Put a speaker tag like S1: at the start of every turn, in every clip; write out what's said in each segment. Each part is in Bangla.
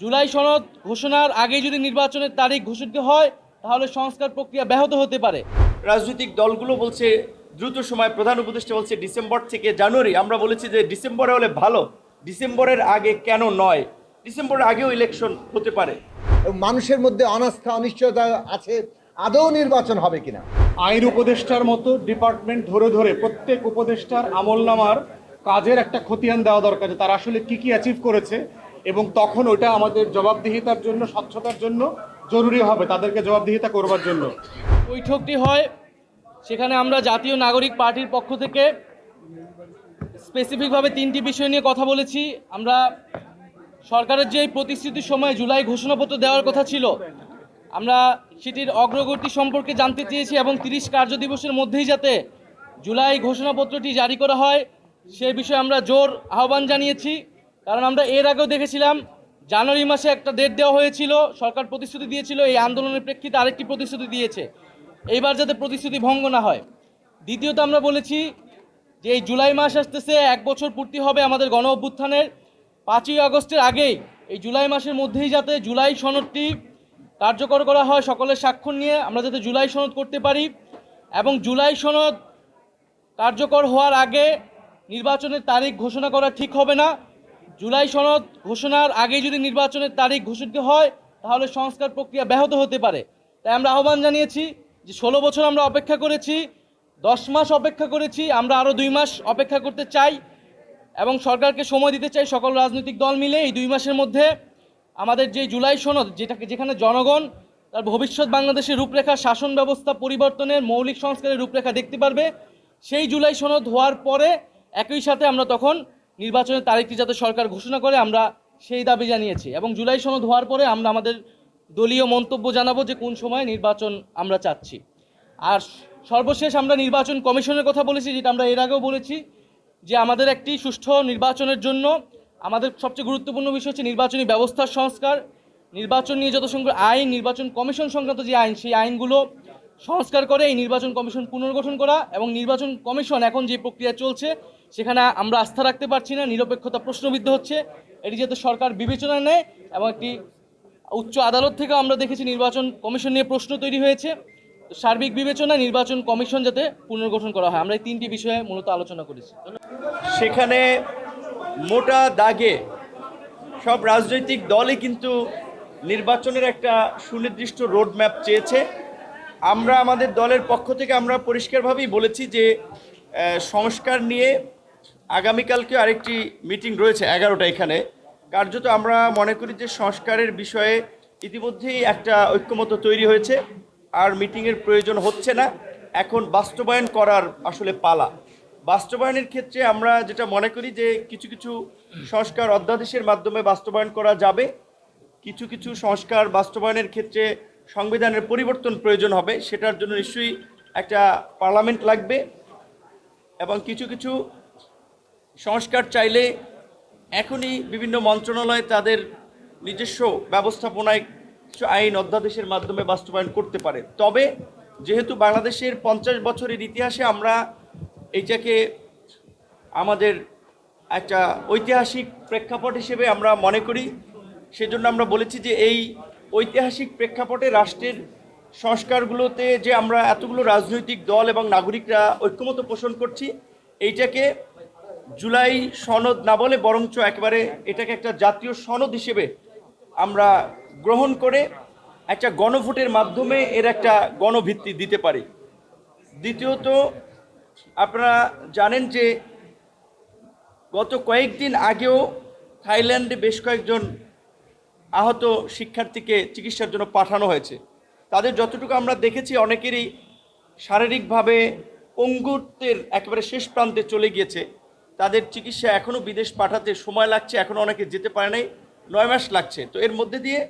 S1: জুলাই সনদ ঘোষণার আগে যদি নির্বাচনের তারিখ ঘোষিত হয় তাহলে সংস্কার প্রক্রিয়া ব্যাহত হতে পারে।
S2: রাজনৈতিক দলগুলো বলছে দ্রুত সময় প্রধান উপদেষ্টা বলছে ডিসেম্বর থেকে জানুয়ারি। আমরা বলেছি যে ডিসেম্বরে হলে ভালো ডিসেম্বরের আগে কেন নয়? ডিসেম্বরের আগেও ইলেকশন হতে পারে।
S3: মানুষের মধ্যে অনাস্থা অনিশ্চয়তা আছে আদৌ নির্বাচন হবে কিনা?
S4: আইন উপদেষ্টার মতো ডিপার্টমেন্ট ধরে ধরে প্রত্যেক উপদেষ্টার আমলনামার কাজের একটা খতিয়ান দেওয়া দরকার যে তারা আসলে কি কি অ্যাচিভ করেছে এবং তখন ওটা আমাদের জবাবদিহিতার জন্য, স্বচ্ছতার জন্য জরুরি হবে, তাদেরকে জবাবদিহিতা করবার জন্য।
S1: বৈঠকটি হয়, সেখানে আমরা জাতীয় নাগরিক পার্টির পক্ষ থেকে স্পেসিফিকভাবে তিনটি বিষয় নিয়ে কথা বলেছি। আমরা সরকারের যে প্রতিশ্রুতির সময় জুলাই ঘোষণাপত্র দেওয়ার কথা ছিল, আমরা সেটির অগ্রগতি সম্পর্কে জানতে চেয়েছি এবং তিরিশ কার্য দিবসের মধ্যেই যাতে জুলাই ঘোষণাপত্রটি জারি করা হয়, সে বিষয়ে আমরা জোর আহ্বান জানিয়েছি। কারণ আমরা এর আগেও দেখেছিলাম, জানুয়ারি মাসে একটা ডেট দেওয়া হয়েছিল, সরকার প্রতিশ্রুতি দিয়েছিল, এই আন্দোলনের প্রেক্ষিতে আরেকটি প্রতিশ্রুতি দিয়েছে। এইবার যাতে প্রতিশ্রুতি ভঙ্গ না হয়। দ্বিতীয়ত আমরা বলেছি যে এই জুলাই মাস আসতেছে, এক বছর পূর্তি হবে আমাদের গণ অভ্যুত্থানের। পাঁচই আগস্টের আগেই, এই জুলাই মাসের মধ্যেই যাতে জুলাই সনদটি কার্যকর করা হয় সকলের স্বাক্ষর নিয়ে, আমরা যাতে জুলাই সনদ করতে পারি এবং জুলাই সনদ কার্যকর হওয়ার আগে নির্বাচনের তারিখ ঘোষণা করা ঠিক হবে না। জুলাই সনদ ঘোষণার আগে যদি নির্বাচনের তারিখ ঘোষিত হয়, তাহলে সংস্কার প্রক্রিয়া ব্যাহত হতে পারে। তাই আমরা আহ্বান জানিয়েছি যে ষোলো বছর আমরা অপেক্ষা করেছি, দশ মাস অপেক্ষা করেছি, আমরা আরও দুই মাস অপেক্ষা করতে চাই এবং সরকারকে সময় দিতে চাই সকল রাজনৈতিক দল মিলে এই দুই মাসের মধ্যে আমাদের যে জুলাই সনদ, যেটাকে যেখানে জনগণ তার ভবিষ্যৎ বাংলাদেশের রূপরেখা, শাসন ব্যবস্থা পরিবর্তনের মৌলিক সংস্কারের রূপরেখা দেখতে পারবে, সেই জুলাই সনদ হওয়ার পরে একই সাথে আমরা তখন নির্বাচনের তারিখটি যাতে সরকার ঘোষণা করে, আমরা সেই দাবি জানিয়েছি। এবং জুলাই সনদ হওয়ার পরে আমরা আমাদের দলীয় মন্তব্য জানাব যে কোন সময় নির্বাচন আমরা চাচ্ছি। আর সর্বশেষ আমরা নির্বাচন কমিশনের কথা বলেছি, যেটা আমরা এর আগেও বলেছি, যে আমাদের একটি সুষ্ঠু নির্বাচনের জন্য আমাদের সবচেয়ে গুরুত্বপূর্ণ বিষয় হচ্ছে নির্বাচনী ব্যবস্থার সংস্কার। নির্বাচন নিয়ে যত সংখ্যক আইন, নির্বাচন কমিশন সংক্রান্ত যে আইন, সেই আইনগুলো সংস্কার করে এই নির্বাচন কমিশন পুনর্গঠন করা। এবং নির্বাচন কমিশন এখন যে প্রক্রিয়া চলছে সেখানে আমরা আস্থা রাখতে পারছি না, নিরপেক্ষতা প্রশ্নবিদ্ধ হচ্ছে। এটি যাতে সরকার বিবেচনা নেয় এবং একটি উচ্চ আদালত থেকে আমরা দেখেছি নির্বাচন কমিশন নিয়ে প্রশ্ন তৈরি হয়েছে। সার্বিক বিবেচনায় নির্বাচন কমিশন যাতে পুনর্গঠন করা হয়। আমরা এই তিনটি বিষয়ে মূলত আলোচনা করেছি।
S2: সেখানে মোটা দাগে সব রাজনৈতিক দলই কিন্তু নির্বাচনের একটা সুনির্দিষ্ট রোড ম্যাপ চেয়েছে। আমরা আমাদের দলের পক্ষ থেকে আমরা পরিষ্কারভাবেই বলেছি যে সংস্কার নিয়ে আগামীকালকে আরেকটি মিটিং রয়েছে এগারোটা এখানে। কার্যত আমরা মনে করি যে সংস্কারের বিষয়ে ইতিমধ্যেই একটা ঐক্যমত তৈরি হয়েছে, আর মিটিংয়ের প্রয়োজন হচ্ছে না। এখন বাস্তবায়ন করার আসলে পালা। বাস্তবায়নের ক্ষেত্রে আমরা যেটা মনে করি যে কিছু কিছু সংস্কার অধ্যাদেশের মাধ্যমে বাস্তবায়ন করা যাবে। কিছু কিছু সংস্কার বাস্তবায়নের ক্ষেত্রে সংবিধানের পরিবর্তন প্রয়োজন হবে, সেটার জন্য নিশ্চয়ই একটা পার্লামেন্ট লাগবে। এবং কিছু কিছু সংস্কার চাইলে এখনই বিভিন্ন মন্ত্রণালয় তাদের নিজস্ব ব্যবস্থাপনায় কিছু আইন অধ্যাদেশের মাধ্যমে বাস্তবায়ন করতে পারে। তবে যেহেতু বাংলাদেশের পঞ্চাশ বছরের ইতিহাসে আমরা এইটাকে আমাদের একটা ঐতিহাসিক প্রেক্ষাপট হিসেবে আমরা মনে করি, সেজন্য আমরা বলেছি যে এই ঐতিহাসিক প্রেক্ষাপটে রাষ্ট্রের সংস্কারগুলোতে যে আমরা এতগুলো রাজনৈতিক দল এবং নাগরিকরা ঐক্যমত পোষণ করছি, এইটাকে জুলাই সনদ না বলে বরঞ্চ একেবারে এটাকে একটা জাতীয় সনদ হিসেবে আমরা গ্রহণ করে একটা গণভোটের মাধ্যমে এর একটা গণভিত্তি দিতে পারি। দ্বিতীয়ত, আপনারা জানেন যে গত কয়েকদিন আগেও থাইল্যান্ডে বেশ কয়েকজন আহত শিক্ষার্থীকে চিকিৎসার জন্য পাঠানো হয়েছে। তাদের যতটুকু আমরা দেখেছি, অনেকেরই শারীরিকভাবে পঙ্গুত্বের একেবারে শেষ প্রান্তে চলে গিয়েছে। তাদের চিকিৎসা এখনও বিদেশ পাঠাতে সময় লাগছে এখনও অনেকে যেতে পারে নাই, নয় মাস লাগছে। তো এর মধ্যে দিয়ে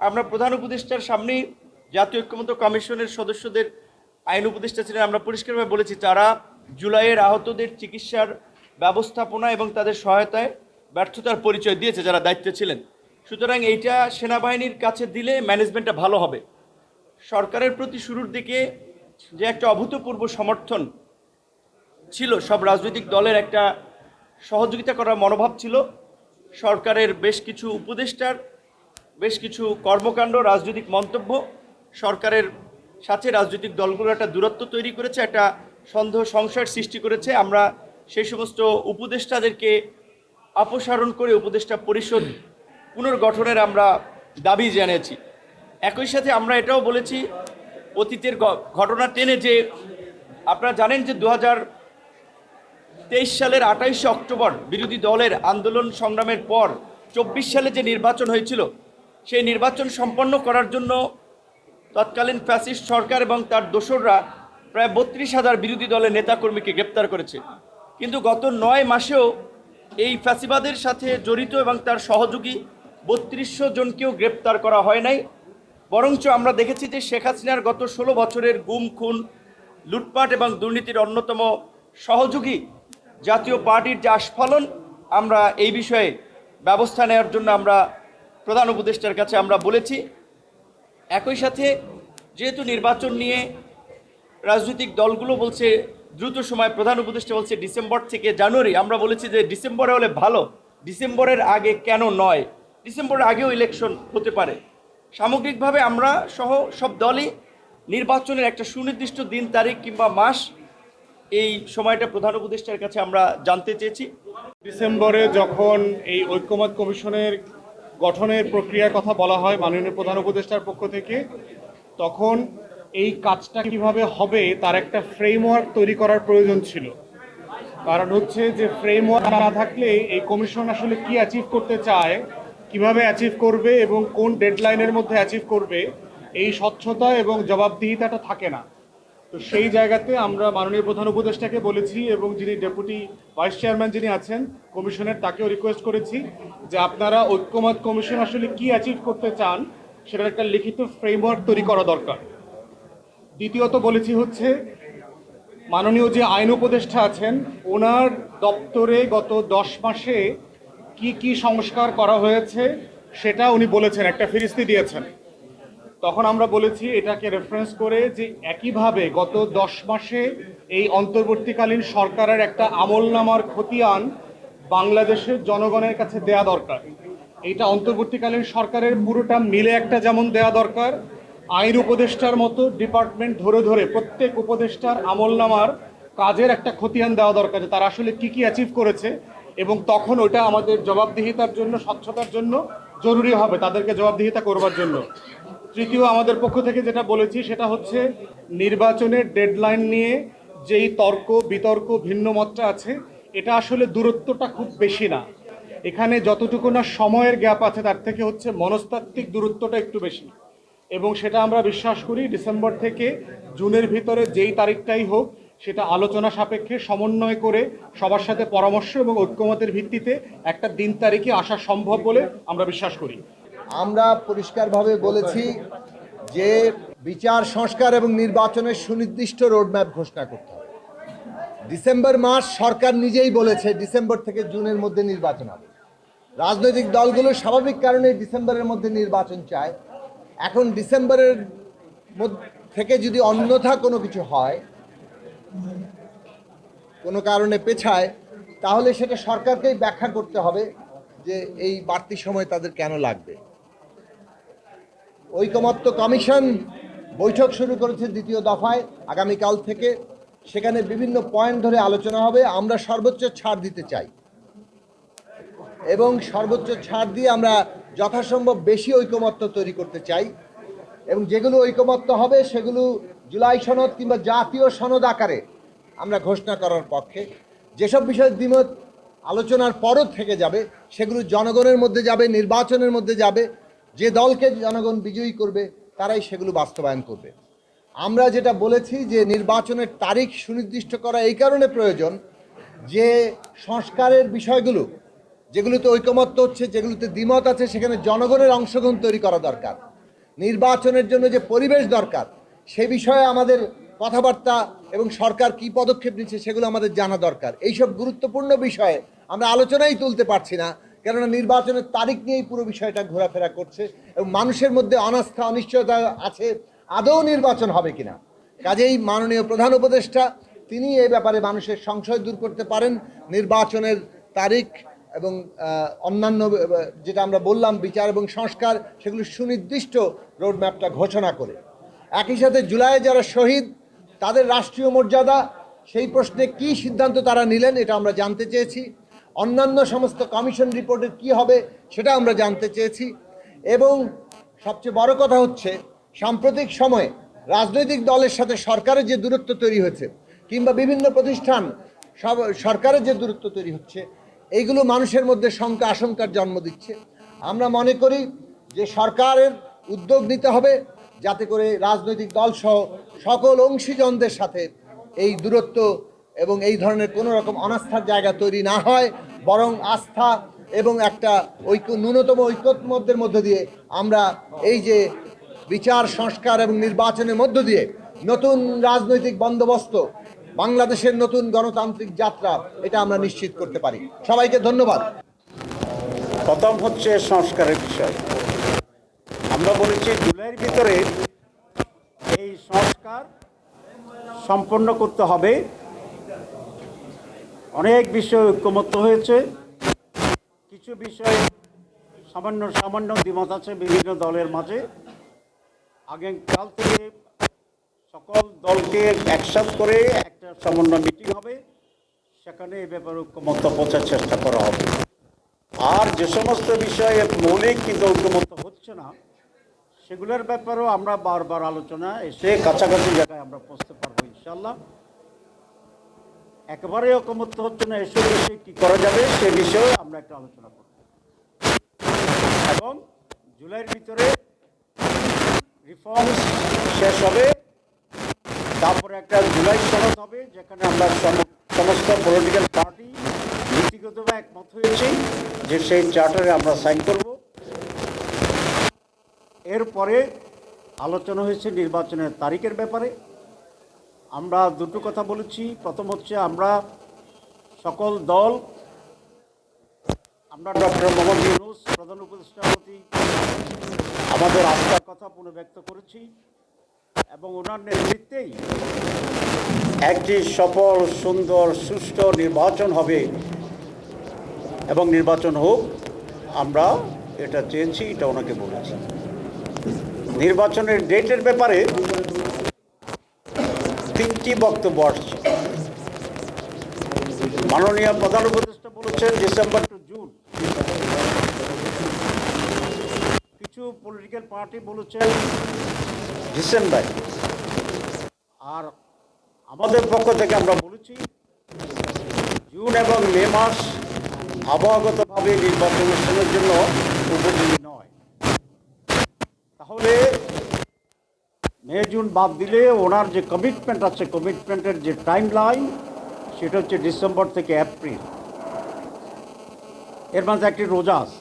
S2: আমরা প্রধান উপদেষ্টার সামনেই জাতীয় ঐক্যমত্য কমিশনের সদস্যদের, আইন উপদেষ্টা ছিলেন, আমরা পরিষ্কারভাবে বলেছি, তারা জুলাইয়ের আহতদের চিকিৎসার ব্যবস্থাপনা এবং তাদের সহায়তায় ব্যর্থতার পরিচয় দিয়েছে, যারা দায়িত্বে ছিলেন। সুতরাং এইটা সেনাবাহিনীর কাছে দিলে ম্যানেজমেন্টটা ভালো হবে। সরকারের প্রতি শুরুর দিকে যে একটা অভূতপূর্ব সমর্থন ছিল, সব রাজনৈতিক দলের একটা সহযোগিতা করার মনোভাব ছিল। সরকারের বেশ কিছু উপদেষ্টার, বেশ কিছু কর্মকাণ্ড, রাজনৈতিক মন্তব্য, সরকারের সাথে রাজনৈতিক দলগুলো একটা দূরত্ব তৈরি করেছে, একটা সন্দেহ, সংশয়ের সৃষ্টি করেছে। আমরা সেই সমস্ত উপদেষ্টাদেরকে অপসারণ করে উপদেষ্টা পরিষদ পুনর্গঠনের আমরা দাবি জানিয়েছি। একই সাথে আমরা এটাও বলেছি, অতীতের ঘটনা টেনে যে, আপনারা জানেন যে দু হাজার তেইশ সালের আঠাইশে অক্টোবর বিরোধী দলের আন্দোলন সংগ্রামের পর চব্বিশ সালে যে নির্বাচন হয়েছিল, সেই নির্বাচন সম্পন্ন করার জন্য তৎকালীন ফ্যাসিস্ট সরকার এবং তার দোসররা প্রায় বত্রিশ হাজার বিরোধী দলের নেতাকর্মীকে গ্রেপ্তার করেছে। কিন্তু গত নয় মাসেও এই ফ্যাসিবাদের সাথে জড়িত এবং তার সহযোগী বত্রিশশো জনকেও গ্রেপ্তার করা হয় নাই। বরঞ্চ আমরা দেখেছি যে শেখ হাসিনার গত ষোলো বছরের গুম, খুন, লুটপাট এবং দুর্নীতির অন্যতম সহযোগী জাতীয় পার্টির যে আস্ফলন, আমরা এই বিষয়ে ব্যবস্থা নেওয়ার জন্য আমরা প্রধান উপদেষ্টার কাছে আমরা বলেছি। একই সাথে যেহেতু নির্বাচন নিয়ে রাজনৈতিক দলগুলো বলছে, দ্রুত সময় প্রধান উপদেষ্টা বলছে ডিসেম্বর থেকে জানুয়ারি, আমরা বলেছি যে ডিসেম্বরে হলে ভালো, ডিসেম্বরের আগে কেন নয়? ডিসেম্বরের আগেও ইলেকশন হতে পারে। সামগ্রিকভাবে আমরা সহ সব দলই নির্বাচনের একটা সুনির্দিষ্ট দিন, তারিখ কিংবা মাস এই সময়টা প্রধান উপদেষ্টার কাছে আমরা জানতে চেয়েছি।
S4: ডিসেম্বরে যখন এই ঐক্যমত কমিশনের গঠনের প্রক্রিয়ার কথা বলা হয় মাননীয় প্রধান উপদেষ্টার পক্ষ থেকে, তখন এই কাজটা কীভাবে হবে তার একটা ফ্রেমওয়ার্ক তৈরি করার প্রয়োজন ছিল। কারণ হচ্ছে যে ফ্রেমওয়ার্ক না থাকলে এই কমিশন আসলে কি অ্যাচিভ করতে চায়, কীভাবে অ্যাচিভ করবে এবং কোন ডেডলাইনের মধ্যে অ্যাচিভ করবে, এই স্বচ্ছতা এবং জবাবদিহিতাটা থাকে না। তো সেই জায়গাতে আমরা মাননীয় প্রধান উপদেষ্টাকে বলেছি এবং যিনি ডেপুটি ভাইস চেয়ারম্যান যিনি আছেন, কমিশনের, তাকেও রিকোয়েস্ট করেছি যে আপনারা ঐক্যমত কমিশন আসলে কি অ্যাচিভ করতে চান সেটার একটা লিখিত ফ্রেমওয়ার্ক তৈরি করা দরকার। দ্বিতীয়ত বলেছি হচ্ছে, মাননীয় যে আইন উপদেষ্টা আছেন, ওনার দপ্তরে গত দশ মাসে কি কি সংস্কার করা হয়েছে সেটা উনি বলেছেন, একটা ফিরিস্তি দিয়েছেন। তখন আমরা বলেছি এটাকে রেফারেন্স করে যে একইভাবে গত দশ মাসে এই অন্তর্বর্তীকালীন সরকারের একটা আমলনামার খতিয়ান বাংলাদেশের জনগণের কাছে দেয়া দরকার। এইটা অন্তর্বর্তীকালীন সরকারের পুরোটা মিলে একটা যেমন দেয়া দরকার, আইন উপদেষ্টার মতো ডিপার্টমেন্ট ধরে ধরে প্রত্যেক উপদেষ্টার আমলনামার কাজের একটা খতিয়ান দেওয়া দরকার যে তারা আসলে কি কি অ্যাচিভ করেছে এবং তখন ওটা আমাদের জবাবদিহিতার জন্য, স্বচ্ছতার জন্য জরুরি হবে তাদেরকে জবাবদিহিতা করবার জন্য। তৃতীয় আমাদের পক্ষ থেকে যেটা বলেছি, সেটা হচ্ছে নির্বাচনের ডেডলাইন নিয়ে যেই তর্ক, বিতর্ক ভিন্ন মতটা আছে, এটা আসলে দূরত্বটা খুব বেশি না। এখানে যতটুকু না সময়ের গ্যাপ আছে, তার থেকে হচ্ছে মনস্তাত্ত্বিক দূরত্বটা একটু বেশি। এবং সেটা আমরা বিশ্বাস করি, ডিসেম্বর থেকে জুনের ভিতরে যেই তারিখটাই হোক, সেটা আলোচনা সাপেক্ষে সমন্বয় করে সবার সাথে পরামর্শ এবং ঐক্যমতের ভিত্তিতে একটা দিন তারিখে আসা সম্ভব বলে আমরা বিশ্বাস করি।
S3: আমরা পরিষ্কারভাবে বলেছি যে বিচার, সংস্কার এবং নির্বাচনের সুনির্দিষ্ট রোডম্যাপ ঘোষণা করতে হবে। ডিসেম্বর মাস সরকার নিজেই বলেছে ডিসেম্বর থেকে জুনের মধ্যে নির্বাচন হবে। রাজনৈতিক দলগুলো স্বাভাবিক কারণে ডিসেম্বরের মধ্যে নির্বাচন চায়। এখন ডিসেম্বরের থেকে যদি অন্যথা কোনো কিছু হয়, কোনো কারণে পেছায়, তাহলে সেটা সরকারকেই ব্যাখ্যা করতে হবে যে এই বাড়তি সময় তাদের কেন লাগবে। ঐকমত্য কমিশন বৈঠক শুরু করেছে দ্বিতীয় দফায়। আগামীকাল থেকে সেখানে বিভিন্ন পয়েন্ট ধরে আলোচনা হবে। আমরা সর্বোচ্চ ছাড় দিতে চাই। এবং সর্বোচ্চ ছাড় দিয়ে আমরা যথাসম্ভব বেশি ঐকমত্য তৈরি করতে চাই। এবং যেগুলো ঐকমত্য হবে, সেগুলো জুলাই সনদ কিংবা জাতীয় সনদ আকারে আমরা ঘোষণা করার পক্ষে। যেসব বিষয়ে দ্বিমত আলোচনার পরও থেকে যাবে, সেগুলো জনগণের মধ্যে যাবে, নির্বাচনের মধ্যে যাবে যে দলকে জনগণ বিজয়ী করবে, তারাই সেগুলো বাস্তবায়ন করবে। আমরা যেটা বলেছি যে নির্বাচনের তারিখ সুনির্দিষ্ট করা এই কারণে প্রয়োজন যে সংস্কারের বিষয়গুলো, যেগুলোতে ঐকমত্য হচ্ছে, যেগুলোতে দ্বিমত আছে, সেখানে জনগণের অংশগ্রহণ তৈরি করা দরকার। নির্বাচনের জন্য যে পরিবেশ দরকার, সে বিষয়ে আমাদের কথাবার্তা এবং সরকার কি পদক্ষেপ নিচ্ছে, সেগুলো আমাদের জানা দরকার। এইসব গুরুত্বপূর্ণ বিষয়ে আমরা আলোচনাই তুলতে পারছি না। কেননা নির্বাচনের তারিখ নিয়েই পুরো বিষয়টা ঘোরাফেরা করছে এবং মানুষের মধ্যে অনাস্থা, অনিশ্চয়তা আছে, আদৌ নির্বাচন হবে কিনা। কাজেই মাননীয় প্রধান উপদেষ্টা, তিনি এই ব্যাপারে মানুষের সংশয় দূর করতে পারেন। নির্বাচনের তারিখ এবং অন্যান্য যেটা আমরা বললাম, বিচার এবং সংস্কার, সেগুলো সুনির্দিষ্ট রোডম্যাপটা ঘোষণা করে। একই সাথে জুলাইয়ে যারা শহীদ, তাদের রাষ্ট্রীয় মর্যাদা, সেই প্রশ্নে কি সিদ্ধান্ত তারা নিলেন, এটা আমরা জানতে চেয়েছি। অন্যান্য সমস্ত কমিশন রিপোর্টের কি হবে সেটা আমরা জানতে চেয়েছি। এবং সবচেয়ে বড় কথা হচ্ছে, সাম্প্রতিক সময়ে রাজনৈতিক দলের সাথে সরকারের যে দূরত্ব তৈরি হয়েছে, কিংবা বিভিন্ন প্রতিষ্ঠান সব সরকারের যে দূরত্ব তৈরি হচ্ছে, এইগুলো মানুষের মধ্যে শঙ্কা আশঙ্কার জন্ম দিচ্ছে। আমরা মনে করি যে সরকারের উদ্যোগ নিতে হবে, যাতে করে রাজনৈতিক দলসহ সকল অংশীজনদের সাথে এই দূরত্ব এবং এই ধরনের কোনো রকম অনাস্থার জায়গা তৈরি না হয়, বরং আস্থা এবং একটা ঐক্য, ন্যূনতম ঐক্যমধ্যের মধ্য দিয়ে আমরা এই যে বিচার, সংস্কার এবং নির্বাচনের মধ্য দিয়ে নতুন রাজনৈতিক বন্দোবস্ত, বাংলাদেশের নতুন গণতান্ত্রিক যাত্রা, এটা আমরা নিশ্চিত করতে পারি। সবাইকে ধন্যবাদ।
S5: প্রথম হচ্ছে সংস্কারের বিষয়। আমরা বলেছি, জুলাইয়ের ভিতরে এই সংস্কার সম্পন্ন করতে হবে। অনেক বিষয় ঐক্যমত্য হয়েছে। কিছু বিষয় সামান্য সামান্য দ্বিমত আছে বিভিন্ন দলের মাঝে। আগামীকাল থেকে সকল দলকে একসাথ করে একটা সমন্বয় মিটিং হবে। সেখানে এই ব্যাপারে ঐক্যমত্য পৌঁছার চেষ্টা করা হবে। আর যে সমস্ত বিষয়ে মৌলিক কিন্তু ঐক্যমত্য হচ্ছে না, সেগুলোর ব্যাপারেও আমরা বারবার আলোচনা এসে কাছাকাছি জায়গায় আমরা পৌঁছতে পারব ইনশাল্লাহ একেবারে ঐক্যমত্য হচ্ছে না এসব বিষয়ে কী করা যাবে সে বিষয়ে আমরা একটা আলোচনা করব। এবং জুলাইয়ের ভিতরে রিফর্মস শেষ হবে, তারপরে একটা জুলাই সনদ হবে, যেখানে আমরা সমস্ত পলিটিক্যাল পার্টি নীতিগতভাবে একমত হয়েছি যে সেই চার্টারে আমরা সাইন করব। এরপরে আলোচনা হয়েছে নির্বাচনের তারিখের ব্যাপারে। আমরা দুটো কথা বলেছি। প্রথম হচ্ছে আমরা সকল দল, আমরা ডক্টর মোহাম্মদ ইউনুস, প্রধান উপদেষ্টার প্রতি আমাদের আস্থার কথা পুনর্ব্যক্ত করেছি এবং ওনার নেতৃত্বেই একটি সফল, সুন্দর, সুষ্ঠু নির্বাচন হবে এবং নির্বাচন হোক, আমরা এটা চেয়েছি, এটা ওনাকে বলেছি। নির্বাচনের ডেটের ব্যাপারে তিনটি বক্তব্য আসছে? মাননীয় প্রধান উপদেষ্টা বলেছেন, ডিসেম্বর টু জুন কিছু পলিটিক্যাল পার্টি বলেছেন, ডিসেম্বর। আর আমাদের পক্ষ থেকে আমরা বলেছি, জুন এবং মে মাস আবহাওয়াগতভাবে নির্বাচন অনুষ্ঠানের জন্য উপযোগী নয়। তাহলে মে জুন বাদ দিলে ওনার যে কমিটমেন্ট আছে কমিটমেন্টের যে টাইম লাইন সেটা হচ্ছে ডিসেম্বর থেকে এপ্রিল। এর মাঝে একটি রোজা আছে।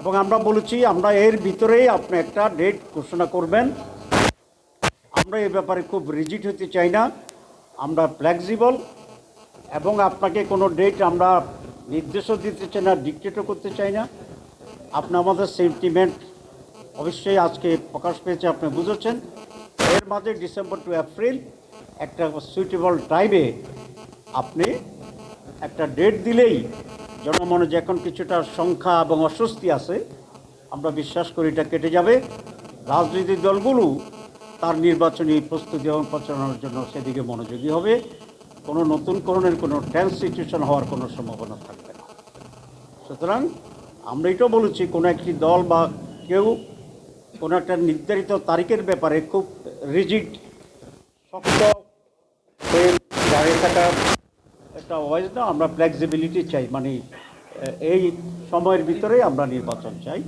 S5: এবং আমরা বলেছি, আমরা এর ভিতরেই আপনি একটা ডেট ঘোষণা করবেন। আমরা এই ব্যাপারে খুব রিজিট হতে চাই না। আমরা ফ্লেক্সিবল এবং আপনাকে কোনো ডেট আমরা নির্দেশও দিতে চাই না ডিকটেটও করতে চাই না। আপনি আমাদের সেন্টিমেন্ট অবশ্যই আজকে প্রকাশ পেয়েছে, আপনি বুঝেছেন। এর মাঝে ডিসেম্বর টু এপ্রিল একটা সুইটেবল টাইমে আপনি একটা ডেট দিলেই জনমনে যে এখন কিছুটা সংখ্যা এবং অস্বস্তি আছে, আমরা বিশ্বাস করি এটা কেটে যাবে। রাজনৈতিক দলগুলো তার নির্বাচনী প্রস্তুতি এবং প্রচারণার জন্য সেদিকে মনোযোগী হবে। কোনো নতুন করণের কোনো টেন্স সিচুয়েশন হওয়ার কোনো সম্ভাবনা থাকবে না। সুতরাং আমরা এটাও বলেছি, কোনো একটি দল বা কেউ কোনো একটা নির্ধারিত তারিখের ব্যাপারে খুব রিজিড শক্ত হয়ে দাঁড়িয়ে থাকা একটা ওয়াইজ না আমরা ফ্লেক্সিবিলিটি চাই। মানে এই সময়ের ভিতরে আমরা নির্বাচন চাই।